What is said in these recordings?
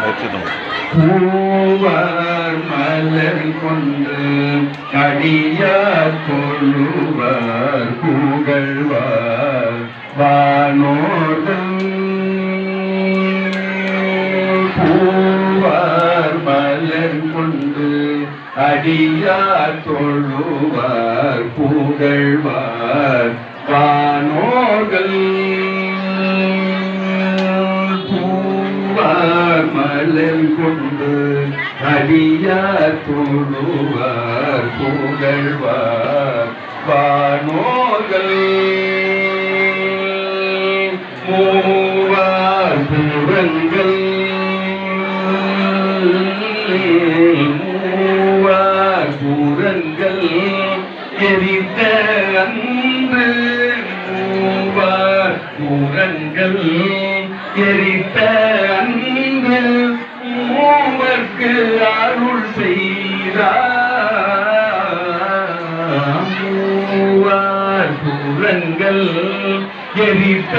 வச்சுட்டோம் பூவார் மலர் கொண்டு அடியார் கொள்ளுவார் புகழ்வார் வானோர்கள் பூவார் மலர் கொண்டு அடியார் தொழுவார் புகழ்வார் வானோர்கள் அடியார் தொழுவார் புகழ்வார் வானோர்கள். மூவார் புறங்கள். மூவார் புறங்கள். எரித்த அன்று மூவார் புறங்கள். எரித்த அன்று மூவர்க்கு அருள் செய்தார். புறங்கள் எரித்த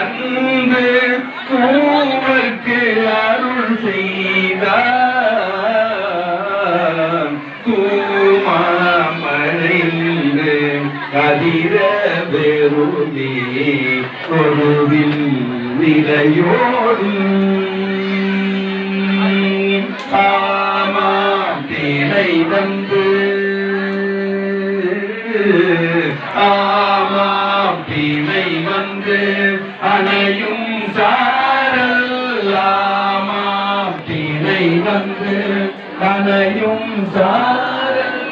அன்பு மூவர்க்கு அருள் செய்தார். தூமாமறைந்து அதிர பெருதி ஒருவில் நிலையோடு ஆமாம் தீமை வந்து அணையும் சாரல். ஆமாம் தினை வந்து அணையும் சாரல்.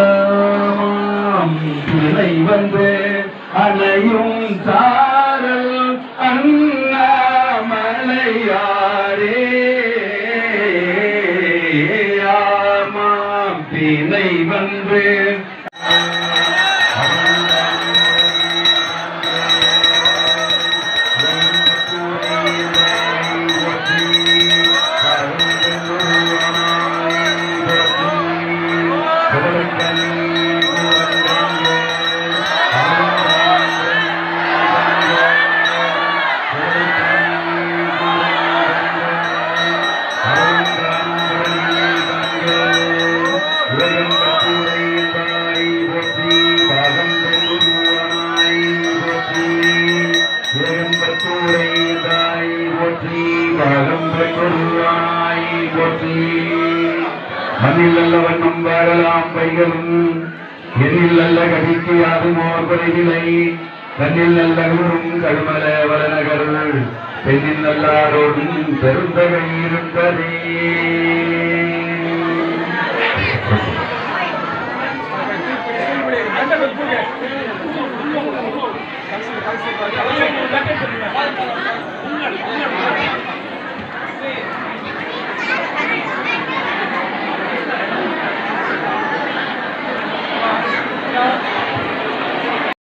ஆமாம் தினை வந்து அணையும் சாரல். அண்ணாமலையாரே ஆமாம் தீமை வந்து மண்ணில் அல்ல வண்ணம் வாழலாம் பைகளும் எண்ணில் அல்ல கடிக்கு யாரும் ஓர்வதில்லை தன்னில் நல்ல ஊரும் கடுமல வளநகருள் பெண்ணில் நல்லாரோடும் பெருந்தகை இருந்ததே